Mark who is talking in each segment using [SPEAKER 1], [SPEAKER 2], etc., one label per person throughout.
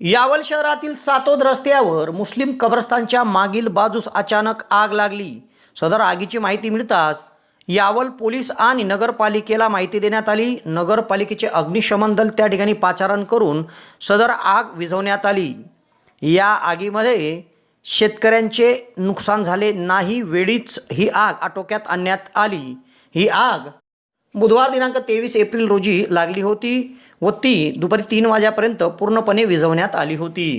[SPEAKER 1] यावल शहरातील सातोद रस्त्यावर मुस्लिम कब्रस्तानच्या मागील बाजूस अचानक आग लागली. सदर आगीची माहिती मिळताच यावल पोलीस आणि नगरपालिकेला माहिती देण्यात आली. नगरपालिकेचे अग्निशमन दल त्या ठिकाणी पाचारण करून सदर आग विझवण्यात आली. या आगीमध्ये शेतकऱ्यांचे नुकसान झाले नाही वेळीच ही आग आटोक्यात आणण्यात आली. ही आग बुधवार दिनांक तेवीस एप्रिल रोजी लागली होती. व ती दुपारी तीन वाजेपर्यंत पूर्णपणे विझवण्यात आली होती.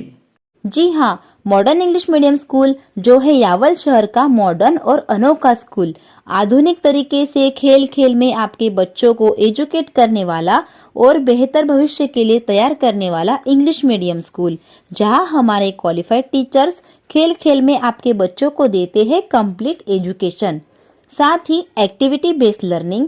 [SPEAKER 2] जी हाँ मॉडर्न इंग्लिश मीडियम स्कूल जो है यावल शहर का मॉडर्न और अनोखा स्कूल आधुनिक तरीके से खेल खेल में आपके बच्चों को एजुकेट करने वाला और बेहतर भविष्य के लिए तैयार करने वाला इंग्लिश मीडियम स्कूल जहाँ हमारे क्वालिफाइड टीचर्स खेल खेल में आपके बच्चों को देते हैं कंप्लीट एजुकेशन साथ ही एक्टिविटी बेस्ड लर्निंग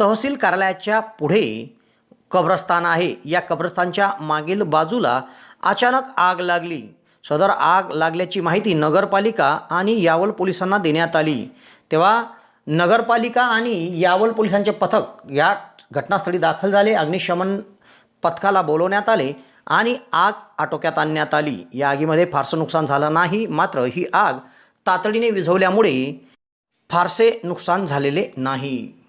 [SPEAKER 1] तहसील कार्यालयाच्या पुढे कब्रस्तान आहे. या कब्रस्तानच्या मागील बाजूला अचानक आग लागली. सदर आग लागल्याची माहिती नगरपालिका आणि यावल पोलिसांना देण्यात आली. तेव्हा नगरपालिका आणि यावल पोलिसांचे पथक या घटनास्थळी दाखल झाले. अग्निशमन पथकाला बोलवण्यात आले आणि आग आटोक्यात आणण्यात आली. या आगीमध्ये फारसं नुकसान झालं नाही मात्र ही आग तातडीने विझवल्यामुळे फारसे नुकसान झालेले नाही.